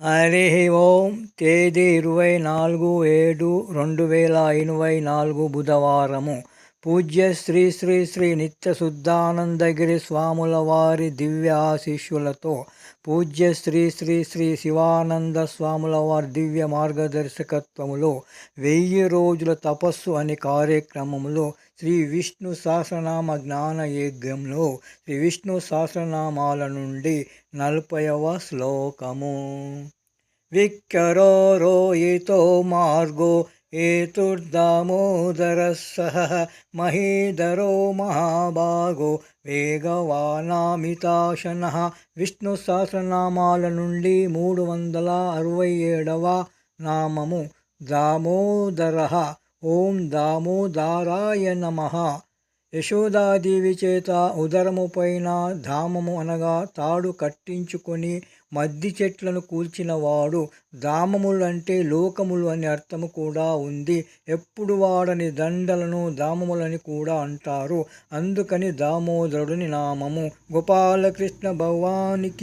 హరి ఓం తేదీ ఇరవై నాలుగు ఏడు రెండు వేల ఇరవై నాలుగు బుధవారము. పూజ్య శ్రీ శ్రీ శ్రీ నిత్య శుద్ధానందగిరి స్వాముల వారి దివ్య ఆశీస్సులతో పూజ్య శ్రీ శ్రీ శ్రీ శివానంద స్వాముల వారి దివ్య మార్గదర్శకత్వములో వెయ్యి రోజుల తపస్సు అనే కార్యక్రమంలో శ్రీ విష్ణు సహస్రనామ జ్ఞాన యజ్ఞంలో శ్రీ విష్ణు సహస్రనామాల నుండి నలభైవ శ్లోకము. విక్కరోరోయితో మార్గో ఏతుర్దామోదర సహ మహీధరో మహాభాగో వేగవానామితాశన విష్ణు సహస్రనామాల నుండి మూడు వందల అరవై ఏడవ నామము దామోదర ఓం దామోదారాయ నమ యశోదాదేవి చేత ఉదరము పైన ధామము అనగా తాడు కట్టించుకొని మద్ది చెట్లను కూల్చినవాడు ధామములంటే లోకములు అని అర్థము కూడా ఉంది. ఎప్పుడు వాడని దండలను ధామములని కూడా అంటారు. అందుకని దామోదరుడిని నామము. గోపాలకృష్ణ భగవానికి